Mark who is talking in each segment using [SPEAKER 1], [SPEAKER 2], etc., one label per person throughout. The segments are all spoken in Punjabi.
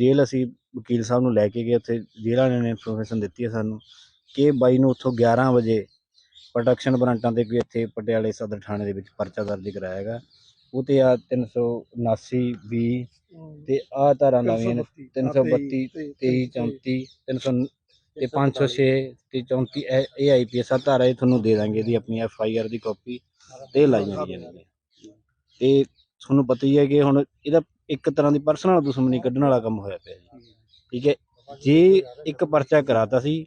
[SPEAKER 1] ਜੇਲ੍ਹ ਅਸੀਂ ਵਕੀਲ ਸਾਹਿਬ ਨੂੰ ਲੈ ਕੇ ਗਏ ਉੱਥੇ ਜੇਲ੍ਹ ਵਾਲਿਆਂ ਨੇ ਇਨਫੋਰਮੇਸ਼ਨ ਦਿੱਤੀ ਹੈ ਸਾਨੂੰ ਕਿ ਬਾਈ ਨੂੰ ਉੱਥੋਂ 11 ਵਜੇ ਪ੍ਰੋਟੈਕਸ਼ਨ ਵਾਰੰਟਾਂ ਤੇ ਕੋਈ ਇੱਥੇ ਪਟਿਆਲੇ ਸਦਰ ਥਾਣੇ ਦੇ ਵਿੱਚ ਪਰਚਾ ਦਰਜ ਕਰਾਇਆ ਹੈਗਾ। ਉਹ ਤੇ ਆ 379 ਬੀ ਤੇ ਆ ਧਾਰਾ ਨਵੀਆਂ ਨੇ 332 23 34 300 ਤੇ 506 ਤੇ 34 ਇਹ ਇਹ ਆਈਪੀਐਸ ਆ ਧਾਰਾ ਇਹ ਤੁਹਾਨੂੰ ਦੇ ਦਾਂਗੇ ਇਹਦੀ ਆਪਣੀ ਐਫ ਆਈ ਆਰ ਦੀ ਕਾਪੀ ਤੇ ਲਾਈਆਂ ਗਈਆਂ ਨੇ। ਤੇ ਤੁਹਾਨੂੰ ਪਤਾ ਹੀ ਹੈ ਕਿ ਹੁਣ ਇਹਦਾ ਇੱਕ ਤਰ੍ਹਾਂ ਦੀ ਪਰਸਨਲ ਦੁਸ਼ਮਣੀ ਕੱਢਣ ਵਾਲਾ ਕੰਮ ਹੋਇਆ ਪਿਆ ਜੀ। ਠੀਕ ਹੈ। ਜੇ ਇੱਕ ਪਰਚਾ ਕਰਾਤਾ ਸੀ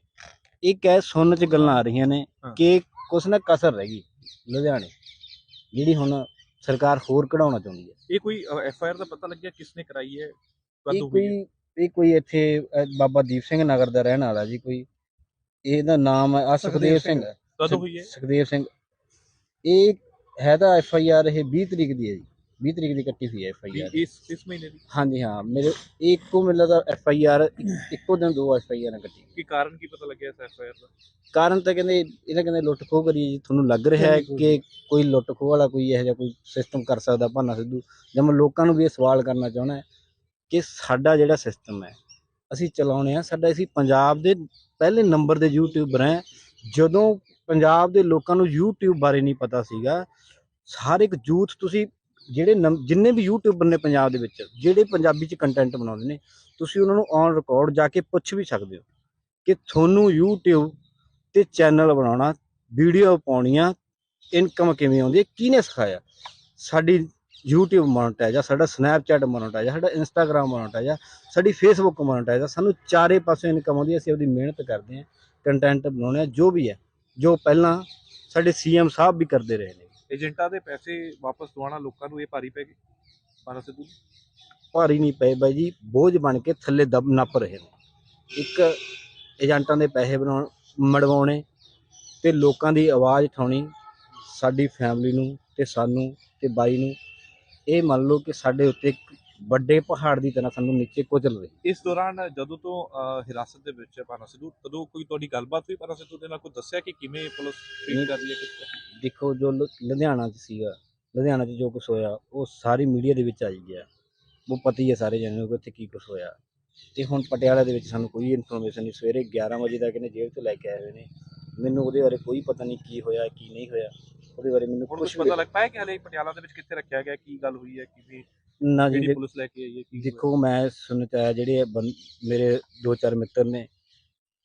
[SPEAKER 1] ਇਹ ਕਹਿ ਸੁਣਨ ਚ ਗੱਲਾਂ ਆ ਰਹੀਆਂ ਨੇ। ਕਿ ਕੁਛ ਨਾ ਕਸਰ ਰਹਿ ਗਈ ਲੁਧਿਆਣੇ ਜਿਹੜੀ ਹੁਣ ਸਰਕਾਰ ਹੋਰ ਕਢਾਉਣਾ ਚਾਹੁੰਦੀ ਹੈ।
[SPEAKER 2] ਇਹ ਕੋਈ ਐਫ ਆਈ ਆਰ ਦਾ ਪਤਾ ਲੱਗਿਆ ਕਿਸਨੇ ਕਰਾਈ ਹੈ?
[SPEAKER 1] ਇਹ ਕੋਈ ਇਹ ਕੋਈ ਇੱਥੇ ਬਾਬਾ ਦੀਪ ਸਿੰਘ ਨਗਰ ਦਾ ਰਹਿਣ ਵਾਲਾ ਜੀ ਕੋਈ। ਇਹਦਾ ਨਾਮ ਹੈ ਸੁਖਦੇਵ ਸਿੰਘ।
[SPEAKER 2] ਕਦ ਹੋਈ ਹੈ।
[SPEAKER 1] ਸੁਖਦੇਵ ਸਿੰਘ। ਇਹ ਹੈ ਤਾਂ ਐਫ ਆਈ ਆਰ ਇਹ 20 ਤਰੀਕ ਦੀ ਹੈ ਜੀ। 20 ਤਰੀਕ ਦੀ ਕੱਟੀ ਹੋਈ ਹੈ ਐਫ ਆਈ ਆਰ
[SPEAKER 2] ਇਸ ਇਸ ਮਹੀਨੇ ਦੀ?
[SPEAKER 1] ਹਾਂਜੀ ਹਾਂ। ਮੇਰੇ ਇੱਕੋ ਮੈਨੂੰ ਲੱਗਦਾ ਐਫ ਆਈ ਆਰ ਇੱਕੋ ਦਿਨ ਦੋ ਐਫ ਆਈ ਆਰ ਕੱਟੀ
[SPEAKER 2] ਕੀ ਕਾਰਨ ਕੀ ਪਤਾ ਲੱਗਿਆ ਇਸ ਐਫ ਆਈ ਆਰ ਦਾ?
[SPEAKER 1] ਕਾਰਨ ਤਾਂ ਕਹਿੰਦੇ ਇਹਨਾਂ ਕਹਿੰਦੇ ਲੁੱਟ ਖੋਹ ਕਰੀ ਜੀ। ਤੁਹਾਨੂੰ ਲੱਗ ਰਿਹਾ ਹੈ ਕਿ ਕੋਈ ਲੁੱਟ ਖੋਹ ਵਾਲਾ ਕੋਈ ਇਹੋ ਜਿਹਾ ਕੋਈ ਸਿਸਟਮ ਕਰ ਸਕਦਾ ਭਾਨਾ ਸਿੱਧੂ। ਜਾਂ ਮੈਂ ਲੋਕਾਂ ਨੂੰ ਵੀ ਇਹ ਸਵਾਲ ਕਰਨਾ ਚਾਹੁੰਦਾ ਕਿ ਸਾਡਾ ਜਿਹੜਾ ਸਿਸਟਮ ਹੈ ਅਸੀਂ ਚਲਾਉਣੇ ਆ ਸਾਡਾ ਅਸੀਂ ਪੰਜਾਬ ਦੇ ਪਹਿਲੇ ਨੰਬਰ ਦੇ ਯੂਟਿਊਬਰ ਹੈ। ਜਦੋਂ ਪੰਜਾਬ ਦੇ ਲੋਕਾਂ ਨੂੰ YouTube ਬਾਰੇ ਨਹੀਂ ਪਤਾ ਸੀਗਾ ਹਰ ਇੱਕ ਯੂਥ ਤੁਸੀਂ ਜਿਹੜੇ ਨਮ- ਜਿੰਨੇ ਵੀ ਯੂਟਿਊਬਰ ਨੇ ਪੰਜਾਬ ਦੇ ਵਿੱਚ, ਜਿਹੜੇ ਪੰਜਾਬੀ ਚ ਕੰਟੈਂਟ ਬਣਾਉਂਦੇ ਨੇ, ਤੁਸੀਂ ਉਹਨਾਂ ਨੂੰ ਔਨ ਰਿਕਾਰਡ ਜਾ ਕੇ ਪੁੱਛ ਵੀ ਸਕਦੇ ਹੋ ਕਿ ਤੁਹਾਨੂੰ YouTube ਤੇ ਚੈਨਲ ਬਣਾਉਣਾ ਵੀਡੀਓ ਪਾਉਣੀਆਂ ਇਨਕਮ ਕਿਵੇਂ ਆਉਂਦੀ ਹੈ, ਕਿਹਨੇ ਸਿਖਾਇਆ? ਸਾਡੀ YouTube ਮੋਨਟਾਈਜ਼ ਆ, ਸਾਡਾ Snapchat ਮੋਨਟਾਈਜ਼ ਆ, ਸਾਡਾ Instagram ਮੋਨਟਾਈਜ਼ ਆ, ਸਾਡੀ Facebook ਮੋਨਟਾਈਜ਼ ਆ, ਸਾਨੂੰ ਚਾਰੇ ਪਾਸੇ ਇਨਕਮ ਆਉਂਦੀ ਹੈ, ਅਸੀਂ ਉਹਦੀ ਮਿਹਨਤ ਕਰਦੇ ਹਾਂ ਕੰਟੈਂਟ ਬਣਾਉਂਦੇ ਹਾਂ, ਜੋ ਵੀ ਹੈ, ਜੋ ਪਹਿਲਾਂ ਸਾਡੇ ਸੀਐਮ ਸਾਹਿਬ ਵੀ ਕਰਦੇ ਰਹੇ ਨੇ।
[SPEAKER 2] ਏਜੰਟਾਂ ਦੇ ਪੈਸੇ ਵਾਪਸ ਦਵਾਉਣਾ ਲੋਕਾਂ ਨੂੰ ਇਹ ਭਾਰੀ ਪੈ ਗਈ? ਪਾਨਾ ਸਿੱਧੂ
[SPEAKER 1] ਭਾਰੀ ਨਹੀਂ ਪਏ ਬਾਈ ਜੀ, ਬੋਝ ਬਣ ਕੇ ਥੱਲੇ ਦਬ ਨੱਪ ਰਹੇ ਨੇ। ਇੱਕ ਏਜੰਟਾਂ ਦੇ ਪੈਸੇ ਬਣਾਉਣ, ਮੜਵਾਉਣੇ ਤੇ ਲੋਕਾਂ ਦੀ ਆਵਾਜ਼ ਉਠਾਉਣੀ ਸਾਡੀ ਫੈਮਿਲੀ ਨੂੰ ਤੇ ਸਾਨੂੰ ਤੇ ਬਾਈ ਨੂੰ। ਇਹ ਮੰਨ ਲਓ ਕਿ ਸਾਡੇ ਉੱਤੇ ਵੱਡੇ ਪਹਾੜ ਦੀ ਤਰ੍ਹਾਂ ਸਾਨੂੰ ਨੀਚੇ ਕੁਚਲ ਰਹੇ।
[SPEAKER 2] ਇਸ ਦੌਰਾਨ ਜਦੋਂ ਤੋਂ ਅਹ, ਹਿਰਾਸਤ ਦੇ ਵਿੱਚ ਹੈ ਪਾਨਾ ਸਿੱਧੂ ਤਦੋਂ ਕੋਈ ਤੁਹਾਡੀ ਗੱਲਬਾਤ ਹੋਈ ਪਾਨਾ ਸਿੱਧੂ ਦੇ ਨਾਲ? ਕੋਈ ਦੱਸਿਆ ਕਿ ਕਿਵੇਂ ਪੁਲਿਸ ਟ੍ਰੀਟ ਕਰ ਰਹੀ ਹੈ ਕਿਸ ਤਰ੍ਹਾਂ?
[SPEAKER 1] ਦੇਖੋ ਜੋ ਲੁ- ਲੁਧਿਆਣਾ 'ਚ ਸੀਗਾ ਲੁਧਿਆਣਾ 'ਚ ਜੋ ਕੁਝ ਹੋਇਆ ਉਹ ਸਾਰੀ ਮੀਡੀਆ ਦੇ ਵਿੱਚ ਆਈ ਗਿਆ। ਉਹ ਪਤਾ ਹੀ ਹੈ ਸਾਰੇ ਜਣੇ ਨੂੰ ਕਿ ਉੱਥੇ ਕੀ ਕੁਝ ਹੋਇਆ। ਤੇ ਹੁਣ ਪਟਿਆਲਾ ਦੇ ਵਿੱਚ ਸਾਨੂੰ ਕੋਈ ਇਨਫੋਰਮੇਸ਼ਨ ਨਹੀਂ। ਸਵੇਰੇ 11 ਵਜੇ ਤੱਕ ਇਹਨੇ ਜੇਲ੍ਹ ਤੋਂ ਲੈ ਕੇ ਆਏ ਹੋਏ ਨੇ। ਮੈਨੂੰ ਉਹਦੇ ਬਾਰੇ ਕੋਈ ਪਤਾ ਨਹੀਂ ਕੀ ਹੋਇਆ ਕੀ ਨਹੀਂ ਹੋਇਆ। ਉਹਦੇ ਬਾਰੇ ਮੈਨੂੰ
[SPEAKER 2] ਹੁਣ
[SPEAKER 1] ਕੁਝ
[SPEAKER 2] ਕੁਝ ਪਤਾ ਲੱਗ ਪਾਇਆ ਕਿ ਹਲੇ ਪਟਿਆਲਾ ਦੇ ਵਿੱਚ ਕਿੱਥੇ ਰੱਖਿਆ ਗਿਆ ਕੀ ਗੱਲ ਹੋਈ ਹੈ ਕਿਵੇਂ
[SPEAKER 1] ਨਾ ਜੀ
[SPEAKER 2] ਜਿਹੜੀ ਪੁਲਿਸ ਲੈ ਕੇ ਆਈ ਹੈ? ਕੀ?
[SPEAKER 1] ਦੇਖੋ ਮੈਂ ਸੁਣ ਚ ਆਇਆ ਜਿਹੜੇ ਬੰ- ਮੇਰੇ ਦੋ ਚਾਰ ਮਿੱਤਰ ਨੇ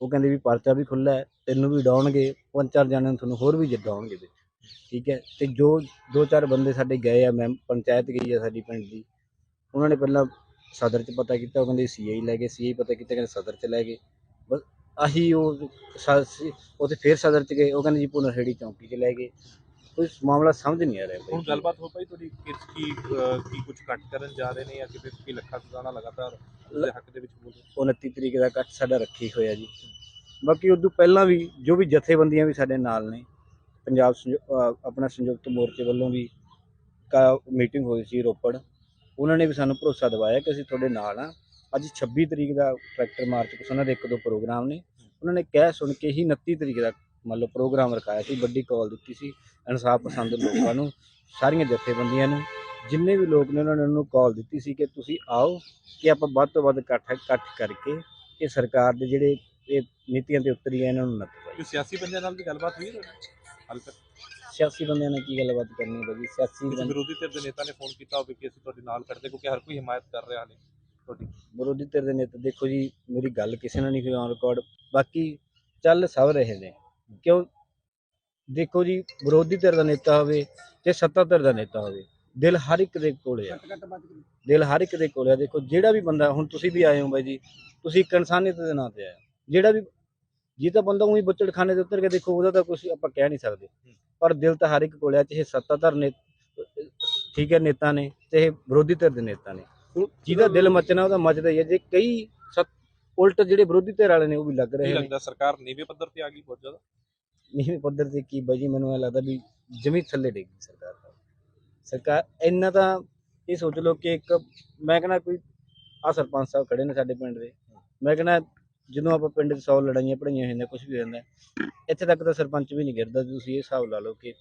[SPEAKER 1] ਉਹ ਕਹਿੰਦੇ ਵੀ ਪਰਚਾ ਵੀ ਖੁੱਲਾ ਹੈ ਤੈਨੂੰ ਵੀ ਡਾਉਣਗੇ ਪੰਜ ਚਾਰ ਜਣਿਆਂ ਨੂੰ ਤੁਹਾਨੂੰ ਹੋਰ ਵੀ ਜਿੱਦਾਉਣਗੇ ਵਿੱਚ ਠੀਕ ਹੈ ਤੇ ਜੋ ਦੋ ਚਾਰ ਬੰਦੇ ਸਾਡੇ ਗਏ ਆ ਮੈਂ ਪੰਚਾਇਤ ਗਈ ਆ ਸਾਡੀ ਪਿੰਡ ਦੀ ਉਹਨਾਂ ਨੇ ਪਹਿਲਾਂ ਸਦਰ ਚ ਪਤਾ ਕੀਤਾ ਉਹ ਕਹਿੰਦੇ ਸੀਆਈ ਲੈ ਗਏ ਸੀਆਈ ਪਤਾ ਕੀਤਾ ਕਹਿੰਦੇ ਸਦਰ ਚ ਲੈ ਗਏ। ਬਸ ਆਹੀ ਉਹ ਸ- ਸੀ- ਉੱਥੇ ਫੇਰ ਸਦਰ ਚ ਗਏ ਉਹ ਕਹਿੰਦੇ ਜੀ ਪੁਨਰਹੇੜੀ ਚੌਂਕੀ ਚ ਲੈ ਗਏ। ਕੋਈ ਮਾਮਲਾ ਸਮਝ ਨਹੀਂ ਆ ਰਿਹਾ
[SPEAKER 2] ਹੁਣ
[SPEAKER 1] ਬਾਈ
[SPEAKER 2] ਗੱਲਬਾਤ ਹੋ ਪਾਈ ਤੁਹਾਡੀ ਕਿ ਕੀ ਅਹ, ਕੀ ਕੁਝ ਕੱਟ ਕਰਨ ਜਾ ਰਹੇ ਨੇ ਜਾਂ ਕਿਤੇ ਕੀ ਲੱਖਾਂ ਖਜ਼ਾਨਾ ਲਗਾਤਾਰ ਉਸਦੇ ਹੱਕ ਦੇ ਵਿੱਚ ਬੋਲ ਰਹੇ
[SPEAKER 1] 29 ਤਰੀਕ ਦਾ ਇਕੱਠ ਸਾਡਾ ਰੱਖੀ ਹੋਇਆ ਜੀ। ਬਾਕੀ ਉਦੋਂ ਪਹਿਲਾਂ ਵੀ ਜੋ ਵੀ ਜਥੇਬੰਦੀਆਂ ਵੀ ਸਾਡੇ ਨਾਲ ਨੇ ਪੰਜਾਬ ਸੰਯੁ- ਅਹ ਆਪਣਾ ਸੰਯੁਕਤ ਮੋਰਚੇ ਵੱਲੋਂ ਵੀ ਕਾ ਮੀਟਿੰਗ ਹੋਈ ਸੀ ਰੋਪੜ ਉਹਨਾਂ ਨੇ ਵੀ ਸਾਨੂੰ ਭਰੋਸਾ ਦਿਵਾਇਆ ਕਿ ਅਸੀਂ ਤੁਹਾਡੇ ਨਾਲ ਆ ਅੱਜ 26 ਤਰੀਕ ਦਾ ਟਰੈਕਟਰ ਮਾਰਚ ਕੁਛ ਉਹਨਾਂ ਦੇ ਇੱਕ ਦੋ ਪ੍ਰੋਗਰਾਮ ਨੇ। ਉਹਨਾਂ ਨੇ ਕਹਿ ਸੁਣ ਕੇ ਹੀ 29 ਤਰੀਕ ਦਾ ਮੰਨ ਲਓ ਪ੍ਰੋਗਰਾਮ ਰਖਾਇਆ ਸੀ ਵੱਡੀ ਕਾਲ ਦਿੱਤੀ ਸੀ ਇਨਸਾਫ ਪਸੰਦ ਲੋਕਾਂ ਨੂੰ ਸਾਰੀਆਂ ਜਥੇਬੰਦੀਆਂ ਨੂੰ ਜਿੰਨੇ ਵੀ ਲੋਕ ਨੇ ਉਹਨਾਂ ਨੇ ਉਹਨੂੰ ਕਾਲ ਦਿੱਤੀ ਸੀ ਕਿ ਤੁਸੀਂ ਆਓ ਕਿ ਆਪਾਂ ਵੱਧ ਤੋਂ ਵੱਧ ਇਕੱਠ ਇਕੱਠ ਕਰਕੇ ਇਹ ਸਰਕਾਰ ਦੇ ਜਿਹੜੇ ਇਹ ਨੀਤੀਆਂ ਤੇ ਉਤਰੀ ਹੈ ਇਹਨਾਂ ਨੂੰ ਨੱਥ ਪਾਈ।
[SPEAKER 2] ਸਿਆਸੀ ਬੰਦਿਆਂ ਨਾਲ ਵੀ ਗੱਲਬਾਤ ਹੋਈ ਹਾਲ ਤੱਕ
[SPEAKER 1] ਸਿਆਸੀ ਬੰਦਿਆਂ ਨਾਲ ਕੀ ਗੱਲਬਾਤ ਕਰਨੀ ਹੈ ਜੀ ਸਿਆਸੀ
[SPEAKER 2] ਵਿਰੋਧੀ ਧਿਰ ਦੇ ਨੇਤਾ ਨੇ ਫੋਨ ਕੀਤਾ ਹੋਵੇ ਕਿ ਅਸੀਂ ਤੁਹਾਡੇ ਨਾਲ ਖੜਦੇ ਕਿਉਂਕਿ ਹਰ ਕੋਈ ਹਮਾਇਤ ਕਰ ਰਿਹਾ ਨੇ ਤੁਹਾਡੀ
[SPEAKER 1] ਵਿਰੋਧੀ ਧਿਰ ਦੇ ਨੇਤਾ ਦੇਖੋ ਜੀ ਮੇਰੀ ਗੱਲ ਕਿਸੇ ਨਾਲ ਨਹੀਂ ਹੋਈ ਔਨ ਰਿਕਾਰਡ ਬਾਕੀ ਚੱਲ ਸਭ ਰਹੇ ਨੇ। ਕਿਉਂ? ਦੇਖੋ ਜੀ ਵਿਰੋਧੀ ਧਿਰ ਦਾ ਨੇਤਾ ਹੋਵੇ ਤੇ ਸੱਤਾ ਧਿਰ ਦਾ ਨੇਤਾ ਹੋਵੇ ਦਿਲ ਹਰ ਇੱਕ ਦੇ ਕੋਲੇ ਆ। ਦਿਲ ਹਰ ਇੱਕ ਦੇ ਕੋਲੇ ਆ। ਦੇਖੋ ਜਿਹੜਾ ਵੀ ਬੰਦਾ ਹੁਣ ਤੁਸੀਂ ਵੀ ਆਏ ਹੋ ਬਾਈ ਜੀ ਤੁਸੀਂ ਇੱਕ ਇਨਸਾਨੀਅਤ ਦੇ ਨਾਂ ਤੇ ਆਏ। ਜਿਹੜਾ ਵੀ ਜੇ ਤਾਂ ਬੰਦਾ ਉਹੀ ਬੁੱਚੜਖਾਨੇ ਦੇ ਉੱਤਰ ਕੇ ਦੇਖੋ ਉਹਦਾ ਤਾਂ ਕੁਝ ਆਪਾਂ ਕਹਿ ਨਹੀਂ ਸਕਦੇ। ਪਰ ਦਿਲ ਤਾਂ ਹਰ ਇੱਕ ਕੋਲੇ ਆ ਚਾਹੇ ਸੱਤਾਧਰ ਨੇ ਠੀਕ ਹੈ ਨੇਤਾ ਨੇ ਚਾਹੇ ਵਿਰੋਧੀ ਧਿਰ ਦੇ ਨੇਤਾ ਨੇ। ਜਿਹਦਾ ਦਿਲ ਮੱਚਣਾ ਉਹਦਾ ਮੱਚਦਾ ਹੀ ਹੈ ਜੇ ਕਈ ਉਲਟ ਜਿਹੜੇ ਵਿਰੋਧੀ ਧਿਰ ਵਾਲੇ ਨੇ ਉਹ ਵੀ ਲੱਗ
[SPEAKER 2] ਕੀ
[SPEAKER 1] ਰਹੇ ਨੇ।
[SPEAKER 2] ਲੱਗਦਾ ਸਰਕਾਰ ਨੀਵੇਂ ਪੱਧਰ ਤੇ ਆ ਗਈ ਬਹੁਤ ਜ਼ਿਆਦਾ?
[SPEAKER 1] ਨੀਵੇਂ ਪੱਧਰ ਤੇ ਕੀ ਬਾਈ ਜੀ ਮੈਨੂੰ ਇਹ ਲੱਗਦਾ ਵੀ ਜਮੀ ਥੱਲੇ ਡੇਗੀ ਸਰਕਾਰ ਦਾ ਸਰਕਾਰ ਇੰਨਾ ਤਾਂ ਇਹ ਸੋਚ ਲਓ ਕਿ ਇੱਕ ਮੈਂ ਕਹਿੰਦਾ ਕੋਈ ਆ ਸਰਪੰਚ ਸਾਹਿਬ ਖੜੇ ਨੇ ਸਾਡੇ ਪਿੰਡ ਦੇ। ਮੈਂ ਕਹਿੰਦਾ ਜਦੋਂ ਆਪਾਂ ਪਿੰਡ 'ਚ 100 ਲੜਾਈਆਂ ਪੜਾਈਆਂ ਹੁੰਦੀਆਂ ਕੁਝ ਵੀ ਹੋ ਜਾਂਦਾ ਇੱਥੇ ਤੱਕ ਤਾਂ ਸਰਪੰਚ ਵੀ ਨਹੀਂ ਗਿਰਦਾ। ਤੁਸੀਂ ਇਹ ਹਿਸਾਬ ਲਾ ਲਓ ਕਿ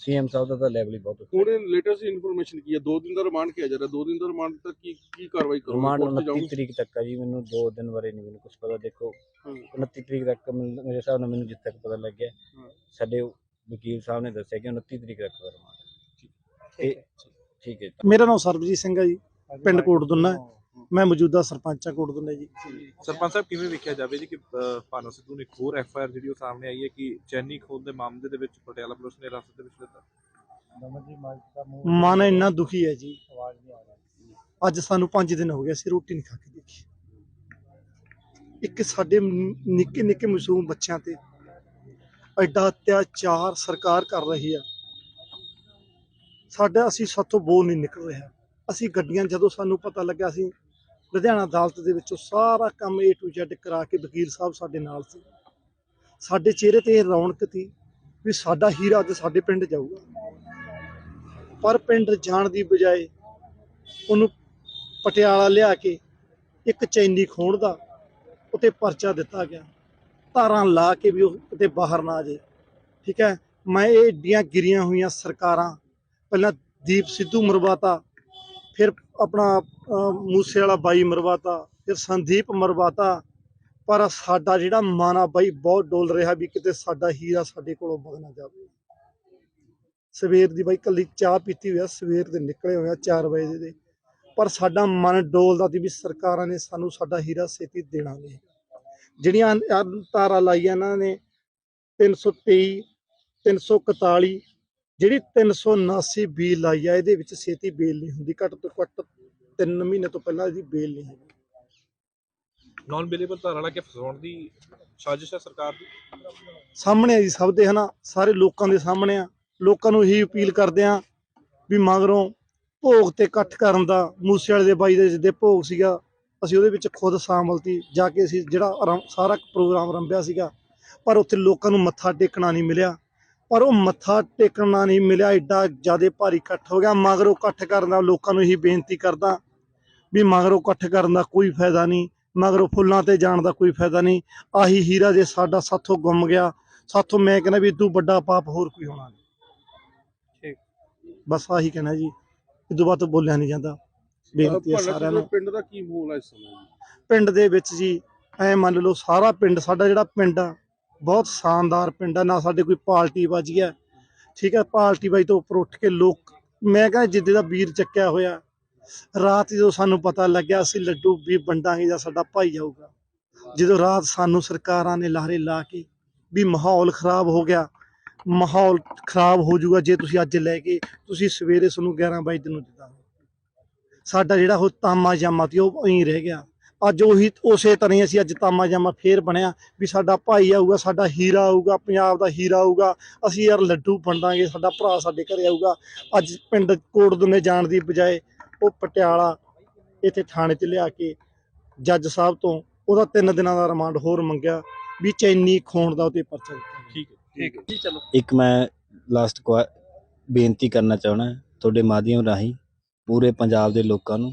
[SPEAKER 1] ਸੀਐਮ ਸਾਹਿਬ ਦਾ ਤਾਂ ਲੈਵਲ ਹੀ ਬਹੁਤ ਉੱਤੇ
[SPEAKER 3] ਹੁਣ ਲੇਟੈਸਟ ਇਨਫੋਰਮੇਸ਼ਨ ਕੀ ਹੈ? ਦੋ ਦਿਨ ਦਾ ਰਿਮਾਂਡ ਕਿਹਾ ਜਾ ਰਿਹਾ। ਦੋ ਦਿਨ ਦਾ ਰਿਮਾਂਡ ਤੱਕ ਕੀ ਕੀ ਕਾਰਵਾਈ ਕਰੋਗੇ?
[SPEAKER 1] ਰਿਮਾਂਡ
[SPEAKER 3] ਕੋਰਟ 'ਚ
[SPEAKER 1] 29
[SPEAKER 3] ਜਾਓਗੇ?
[SPEAKER 1] ਤਰੀਕ ਤੱਕ ਆ ਜੀ। ਮੈਨੂੰ 2 ਦਿਨ ਬਾਰੇ ਨਹੀਂ ਮੈਨੂੰ ਕੁਝ ਪਤਾ। ਦੇਖੋ
[SPEAKER 3] ਹਾਂ।
[SPEAKER 1] 29 ਤਰੀਕ ਤੱਕ ਮੇਰੇ ਹਿਸਾਬ ਨਾਲ ਮੈਨੂੰ ਜਿੱਥੇ ਤੱਕ ਪਤਾ ਲੱਗਿਆ। ਸਾਡੇ ਵਕੀਲ ਸਾਹਿਬ ਨੇ ਦੱਸਿਆ ਕਿ 29 ਤਰੀਕ ਤੱਕ ਦਾ ਰਿਮਾਂਡ ਠੀਕ ਹੈ।
[SPEAKER 4] ਮੇਰਾ ਨਾਮ ਸਰਬਜੀਤ ਸਿੰਘ ਹੈ ਜੀ। ਪਿੰਡ ਕੋਟਦੁੰਨਾ ਹੈ। ਮੈਂ ਮੌਜੂਦਾ ਸਰਪੰਚ ਹਾਂ ਕੋਟਦੁੰਨੇ ਜੀ।
[SPEAKER 2] ਸਰਪੰਚ ਸਾਹਿਬ ਕਿਵੇਂ ਵੇਖਿਆ ਜਾਵੇ ਜੀ ਕਿ ਭਾਨਾ ਸਿੱਧੂ ਨੇ ਇੱਕ ਹੋਰ ਐਫ ਆਈ ਆਰ ਜਿਹੜੀ ਉਹ ਸਾਹਮਣੇ ਆਈ ਹੈ ਕਿ ਚੈਨੀ ਖੋਦ ਦੇ ਮਾਮਲੇ ਦੇ ਵਿੱਚ ਪਟਿਆਲਾ ਪੁਲਿਸ ਨੇ ਹਿਰਾਸਤ ਦੇ ਵਿੱਚ ਲਿੱਤਾ?
[SPEAKER 4] ਮਨ ਇੰਨਾ ਦੁਖੀ ਹੈ ਜੀ। ਅੱਜ ਸਾਨੂੰ 5 ਦਿਨ ਹੋ ਗਏ ਅਸੀਂ ਰੋਟੀ ਨਹੀਂ ਖਾ ਕੇ ਦੇਖੀ। ਇੱਕ ਸਾਡੇ ਨਿੱਕੇ ਨਿੱਕੇ ਮਾਸੂਮ ਬੱਚਿਆਂ ਤੇ ਐਡਾ ਅਤਿਆਚਾਰ ਸਰਕਾਰ ਕਰ ਰਹੀ ਹੈ ਸਾਡਾ ਅਸੀਂ ਸਾਥੋਂ ਬੋਲ ਨਹੀਂ ਨਿਕਲ ਰਿਹਾ। ਅਸੀਂ ਗੱਡੀਆਂ ਜਦੋਂ ਸਾਨੂੰ ਪਤਾ ਲੱਗਿਆ ਅਸੀਂ ਲੁਧਿਆਣਾ ਅਦਾਲਤ ਦੇ ਵਿੱਚੋਂ ਸਾਰਾ ਕੰਮ A to Z ਕਰਾ ਕੇ ਵਕੀਲ ਸਾਹਿਬ ਸਾਡੇ ਨਾਲ ਸੀ। ਸਾਡੇ ਚਿਹਰੇ ਤੇ ਇਹ ਰੌਣਕ ਸੀ ਵੀ ਸਾਡਾ ਹੀਰਾ ਅੱਜ ਸਾਡੇ ਪਿੰਡ ਜਾਊਗਾ। ਪਰ ਪਿੰਡ ਜਾਣ ਦੀ ਬਜਾਏ ਉਹਨੂੰ ਪਟਿਆਲਾ ਲਿਆ ਕੇ ਇੱਕ ਚੈਨੀ ਖੋਣ ਦਾ ਉਤੇ ਪਰਚਾ ਦਿੱਤਾ ਗਿਆ। ਧਾਰਾਂ ਲਾ ਕੇ ਵੀ ਉਹ ਕਿਤੇ ਬਾਹਰ ਨਾ ਆ ਜੇ ਠੀਕ ਹੈ? ਮੈਂ ਇਹ ਏਡੀਆਂ ਗਿਰੀਆਂ ਹੋਈਆਂ ਸਰਕਾਰਾਂ, ਪਹਿਲਾਂ ਦੀਪ ਸਿੱਧੂ ਮਰਵਾਤਾ, ਫਿਰ ਆਪਣਾ ਮੂਸੇ ਵਾਲਾ ਬਾਈ ਮਰਵਾਤਾ, ਫਿਰ ਸੰਦੀਪ ਮਰਵਾਤਾ। ਪਰ ਸਾਡਾ ਜਿਹੜਾ ਮਨ ਆ ਬਾਈ ਬਹੁਤ ਡੋਲ ਰਿਹਾ ਵੀ ਕਿਤੇ ਸਾਡਾ ਹੀਰਾ ਸਾਡੇ ਕੋਲੋਂ ਵਗ ਨਾ ਜਾਵੇ। ਸਵੇਰ ਦੀ ਬਾਈ ਕੱਲੀ ਚਾਹ ਪੀਤੀ ਹੋਇਆ ਸਵੇਰ ਦੇ ਨਿਕਲੇ ਹੋਇਆ 4 ਵਜੇ ਦੇ। ਪਰ ਸਾਡਾ ਮਨ ਡੋਲਦਾ ਸੀ ਵੀ ਸਰਕਾਰਾਂ ਨੇ ਸਾਨੂੰ ਸਾਡਾ ਹੀਰਾ ਛੇਤੀ ਦੇਣਾ ਨਹੀਂ। ਜਿਹੜੀਆਂ ਤਾਰਾਂ ਲਾਈਆਂ ਇਹਨਾਂ ਨੇ 323 341 ਜਿਹੜੀ 379 ਬੀ ਲਾਈ ਆ ਇਹਦੇ ਵਿੱਚ ਛੇਤੀ ਬੇਲ ਨਹੀਂ ਹੁੰਦੀ ਘੱਟ ਤੋਂ ਘੱਟ 3 ਮਹੀਨੇ ਤੋਂ ਪਹਿਲਾਂ ਇਹਦੀ ਬੇਲ ਨਹੀਂ ਹੁੰਦੀ।
[SPEAKER 2] ਨਾਨ ਬੇਲੇਬਲ ਧਾਰਾ ਲਾ ਕੇ ਫਸਾਉਣ ਦੀ ਸਾਜ਼ਿਸ਼ ਹੈ ਸਰਕਾਰ ਦੀ?
[SPEAKER 4] ਸਾਹਮਣੇ ਆ ਜੀ ਸਭ ਦੇ ਹਨਾ ਸਾਰੇ ਲੋਕਾਂ ਦੇ ਸਾਹਮਣੇ ਆ। ਲੋਕਾਂ ਨੂੰ ਇਹੀ ਅਪੀਲ ਕਰਦੇ ਆ ਵੀ ਮਗਰੋਂ ਭੋਗ ਤੇ ਇਕੱਠ ਕਰਨ ਦਾ ਮੂਸੇ ਵਾਲੇ ਦੇ ਬਾਈ ਦੇ ਜਿੱਦੇ ਭੋਗ ਸੀਗਾ ਅਸੀਂ ਉਹਦੇ ਵਿੱਚ ਖੁਦ ਸ਼ਾਮਲ ਸੀ ਜਾ ਕੇ ਅਸੀਂ ਜਿਹੜਾ ਆਰੰ- ਸਾਰਾ ਪ੍ਰੋਗਰਾਮ ਰੰਭਿਆ ਸੀਗਾ ਪਰ ਉੱਥੇ ਲੋਕਾਂ ਨੂੰ ਮੱਥਾ ਟੇਕਣਾ ਨਹੀਂ ਮਿਲਿਆ। ਪਰ ਉਹ ਮੱਥਾ ਟੇਕਣਾ ਨਹੀਂ ਮਿਲਿਆ ਐਡਾ ਜ਼ਿਆਦਾ ਭਾਰੀ ਇਕੱਠ ਹੋ ਗਿਆ। ਮਗਰੋਂ ਇਕੱਠ ਕਰਨ ਦਾ ਲੋਕਾਂ ਨੂੰ ਇਹੀ ਬੇਨਤੀ ਕਰਦਾ ਵੀ ਮਗਰੋਂ ਇਕੱਠ ਕਰਨ ਦਾ ਕੋਈ ਫਾਇਦਾ ਨਹੀਂ ਮਗਰੋਂ ਫੁੱਲਾਂ ਤੇ ਜਾਣ ਦਾ ਕੋਈ ਫਾਇਦਾ ਨਹੀਂ। ਆਹੀ ਹੀਰਾ ਜੇ ਸਾਡਾ ਸਾਥੋਂ ਗੁੰਮ ਗਿਆ ਸਾਥੋਂ ਮੈਂ ਕਹਿੰਦਾ ਵੀ ਇਦੋਂ ਵੱਡਾ ਪਾਪ ਹੋਰ ਕੋਈ ਹੋਣਾ ਨਹੀਂ।
[SPEAKER 2] ਠੀਕ।
[SPEAKER 4] ਬਸ ਆਹੀ ਕਹਿਣਾ ਜੀ। ਇਦੋਂ ਬਾਅਦ ਬੋਲਿਆ ਨਹੀਂ ਜਾਂਦਾ। ਬੇਨਤੀ ਹੈ ਸਾਰਿਆਂ ਨੂੰ।
[SPEAKER 3] ਪਿੰਡ ਦਾ ਕੀ ਮਾਹੌਲ ਹੈ ਇਸ ਸਮੇਂ?
[SPEAKER 4] ਪਿੰਡ ਦੇ ਵਿੱਚ ਜੀ ਐ ਮੰਨ ਲਓ ਸਾਰਾ ਪਿੰਡ ਸਾਡਾ ਜਿਹੜਾ ਪਿੰਡ ਆ ਬਹੁਤ ਸ਼ਾਨਦਾਰ ਪਿੰਡ ਆ ਨਾ ਸਾਡੇ ਕੋਈ ਪਾਰਟੀ ਬਾਜੀ ਹੈ ਠੀਕ ਹੈ ਪਾਰਟੀ ਬਾਜੀ ਤੋਂ ਉੱਪਰ ਉੱਠ ਕੇ ਲੋਕ, ਮੈਂ ਕਹਿੰਦਾ ਜਿੱਦੇ ਦਾ ਵੀਰ ਚੱਕਿਆ ਹੋਇਆ, ਰਾਤ ਜਦੋਂ ਸਾਨੂੰ ਪਤਾ ਲੱਗਿਆ ਅਸੀਂ ਲੱਡੂ ਵੀ ਵੰਡਾਂਗੇ ਜਾਂ ਸਾਡਾ ਭਾਈ ਆਊਗਾ। ਜਦੋਂ ਰਾਤ ਸਾਨੂੰ ਸਰਕਾਰਾਂ ਨੇ ਲਾਰੇ ਲਾ ਕੇ ਵੀ ਮਾਹੌਲ ਖਰਾਬ ਹੋ ਗਿਆ, ਮਾਹੌਲ ਖਰਾਬ ਹੋ ਜਾਊਗਾ ਜੇ ਤੁਸੀਂ ਅੱਜ ਲੈ ਕੇ, ਤੁਸੀਂ ਸਵੇਰੇ ਤੁਹਾਨੂੰ 11 ਵਜੇ ਨੂੰ ਦਿੱਤਾ। ਸਾਡਾ ਜਿਹੜਾ ਉਹ ਤਾਮਾ ਜਾਮਾ ਸੀ, ਉਹ ਐਂ ਰਹਿ ਗਿਆ। ਅੱਜ ਉਹੀ ਉਸੇ ਤਰ੍ਹਾਂ ਹੀ ਅਸੀਂ ਅੱਜ ਤਾਮਾ ਜਾਮਾ ਫੇਰ ਬਣਿਆ ਵੀ ਸਾਡਾ ਭਾਈ ਆਊਗਾ ਸਾਡਾ ਹੀਰਾ ਆਊਗਾ ਪੰਜਾਬ ਦਾ ਹੀਰਾ ਆਊਗਾ। ਅਸੀਂ ਯਾਰ ਲੱਡੂ ਵੰਡਾਂਗੇ ਸਾਡਾ ਭਰਾ ਸਾਡੇ ਘਰੇ ਆਊਗਾ। ਅੱਜ ਪਿੰਡ ਕੋਟਦੁਨੇ ਜਾਣ ਦੀ ਬਜਾਏ ਉਹ ਪਟਿਆਲਾ ਇੱਥੇ ਥਾਣੇ 'ਚ ਲਿਆ ਕੇ ਜੱਜ ਸਾਹਿਬ ਤੋਂ ਉਹਦਾ ਤਿੰਨ ਦਿਨਾਂ ਦਾ ਰਿਮਾਂਡ ਹੋਰ ਮੰਗਿਆ ਵੀ ਚੈਨੀ ਖੋਣ ਦਾ ਉਤੇ ਪਰਚਾ ਦਿੱਤਾ
[SPEAKER 2] ਠੀਕ ਹੈ ਠੀਕ ਹੈ। ਜੀ ਚਲੋ?
[SPEAKER 1] ਇੱਕ ਮੈਂ ਲਾਸਟ ਬੇਨਤੀ ਕਰਨਾ ਚਾਹਣਾ ਤੁਹਾਡੇ ਮਾਧਿਅਮ ਰਾਹੀਂ ਪੂਰੇ ਪੰਜਾਬ ਦੇ ਲੋਕਾਂ ਨੂੰ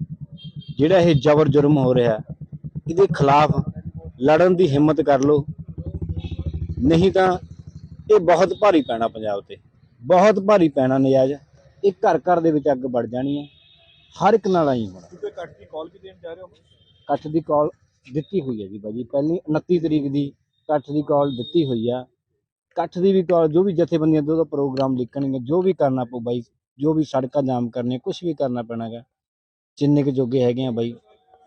[SPEAKER 1] ਜਿਹੜਾ ਇਹ ਜ਼ਬਰ ਜੁਰਮ ਹੋ ਰਿਹਾ ਇਹਦੇ ਖਿਲਾਫ ਲੜਨ ਦੀ ਹਿੰਮਤ ਕਰ ਲਓ। ਨਹੀਂ ਤਾਂ ਇਹ ਬਹੁਤ ਭਾਰੀ ਪੈਣਾ ਪੰਜਾਬ ਤੇ। ਬਹੁਤ ਭਾਰੀ ਪੈਣਾ ਨਜਾਇਜ਼। ਇਹ ਘਰ ਘਰ ਦੇ ਵਿੱਚ ਅੱਗ ਵੜ ਜਾਣੀ ਹੈ। ਹਰ ਇੱਕ ਨਾਲ ਆਈ ਹੋਣਾ।
[SPEAKER 2] ਕੱਟ ਦੀ ਕਾਲ ਵੀ ਦੇਣ ਜਾ ਰਹੇ ਹੋ?
[SPEAKER 1] ਇਕੱਠ ਦੀ ਕਾਲ ਦਿੱਤੀ ਹੋਈ ਹੈ ਜੀ ਬਾਜੀ ਪਹਿਲੀ 29 ਤਰੀਕ ਦੀ ਇਕੱਠ ਦੀ ਕਾਲ ਦਿੱਤੀ ਹੋਈ ਆ। ਇਕੱਠ ਦੀ ਵੀ ਕਾਲ ਜੋ ਵੀ ਜਥੇਬੰਦੀਆਂ ਤੋਂ ਪ੍ਰੋਗਰਾਮ ਲਿਖਣਗੇ ਜੋ ਵੀ ਕਰਨਾ ਪਊ ਬਾਈ ਜੋ ਵੀ ਸੜਕਾਂ ਜਾਮ ਕਰਨੇ ਕੁਝ ਵੀ ਕਰਨਾ ਪੈਣਾਗਾ। ਜਿੰਨੇ ਕੁ ਜੋਗੇ ਹੈਗੇ ਆ ਬਾਈ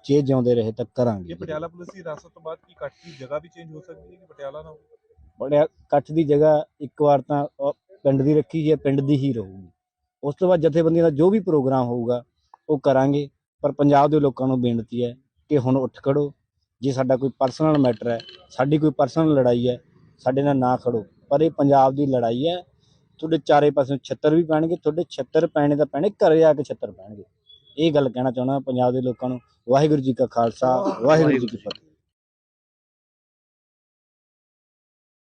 [SPEAKER 1] ਜੇ ਜਿਉਂਦੇ ਰਹੇ ਤਾਂ ਕਰਾਂਗੇ
[SPEAKER 2] ਇਹ ਪਟਿਆਲਾ ਪੁਲਿਸ ਦੀ ਹਿਰਾਸਤ ਤੋਂ ਬਾਅਦ ਕੀ ਕੱਟ ਦੀ ਜਗ੍ਹਾ ਵੀ ਚੇਂਜ ਹੋ ਸਕਦੀ ਹੈ ਕਿ ਪਟਿਆਲਾ ਨਾ ਹੋਵੇ
[SPEAKER 1] ਬੜਿਆ ਇਕੱਠ ਦੀ ਜਗ੍ਹਾ ਇੱਕ ਵਾਰ ਤਾਂ ਉਹ ਪਿੰਡ ਦੀ ਰੱਖੀ ਹੈ ਪਿੰਡ ਦੀ ਹੀ ਰਹੂਗੀ। ਉਸ ਤੋਂ ਬਾਅਦ ਜਥੇਬੰਦੀਆਂ ਦਾ ਜੋ ਵੀ ਪ੍ਰੋਗਰਾਮ ਹੋਊਗਾ ਉਹ ਕਰਾਂਗੇ। ਪਰ ਪੰਜਾਬ ਦੇ ਲੋਕਾਂ ਨੂੰ ਬੇਨਤੀ ਹੈ ਕਿ ਹੁਣ ਉੱਠ ਖੜੋ। ਜੇ ਸਾਡਾ ਕੋਈ ਪਰਸਨਲ ਮੈਟਰ ਹੈ ਸਾਡੀ ਕੋਈ ਪਰਸਨਲ ਲੜਾਈ ਹੈ ਸਾਡੇ ਨਾਲ ਨਾ ਖੜੋ। ਪਰ ਇਹ ਪੰਜਾਬ ਦੀ ਲੜਾਈ ਹੈ। ਤੁਹਾਡੇ ਚਾਰੇ ਪਾਸੇ ਛੱਤਰ ਵੀ ਪੈਣਗੇ ਤੁਹਾਡੇ ਛੱਤਰ ਪੈਣੇ ਤਾਂ ਪੈਣੇ ਘਰੇ ਆ ਕੇ ਛੱਤਰ ਪੈਣਗੇ। ਇਹ ਗੱਲ ਕਹਿਣਾ ਚਾਹੁੰਦਾ ਪੰਜਾਬ ਦੇ ਲੋਕਾਂ ਨੂੰ, ਵਾਹਿਗੁਰੂ ਜੀ ਕਾ ਖਾਲਸਾ, ਵਾਹਿਗੁਰੂ ਜੀ ਕੀ ਫਤਿਹ।